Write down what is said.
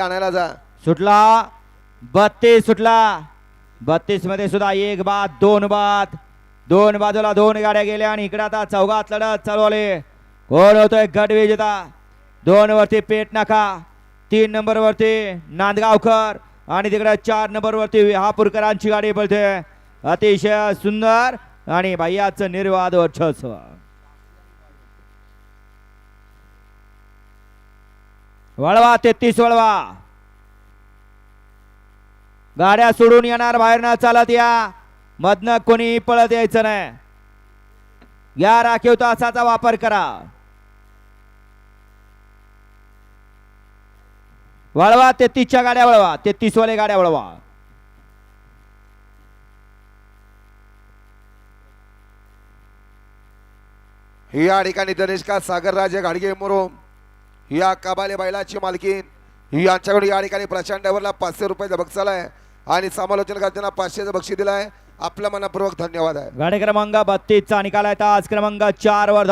आणायला जा. सुटला. बत्तीस सुटला. बत्तीसमध्ये सुद्धा एक बाद दोन बाद. दोन बाजूला दोन गाड्या गेल्या आणि इकडे आता चौघात लढत चालवले कोण होतोय गट विजेता. दोन वरती पेट नाका. तीन नंबर वरती नांदगावकर. आणि तिकडे चार नंबर वरती हापूरकरांची गाडी पळते. अतिशय सुंदर आणि भैयाचं निर्वाद वर्चस्व. वळवा तेहतीस वळवा. गाड्या सोडून येणार बाहेर न चालत या. मधनं कोणी पळत यायचं नाही. या राखीव तासाचा वापर करा. वळवा तेहतीसच्या गाड्या वळवा. तेहतीस वाले गाड्या वळवा. ही या ठिकाणी तनिष्का सागरराजे घाडगे मुरुम. या कबाले बैलाची मालकीन. यांच्याकडे या ठिकाणी प्रशांत पाचशे रुपयाचा बक्षाल आहे आणि समालोचन करताना पाचशेचं बक्षीस दिलं आहे आपल्या मनापूर्वक धन्यवाद आहे. गाडी क्रमांक बत्तीसचा निकाल आहे. आज क्रमांक चार वर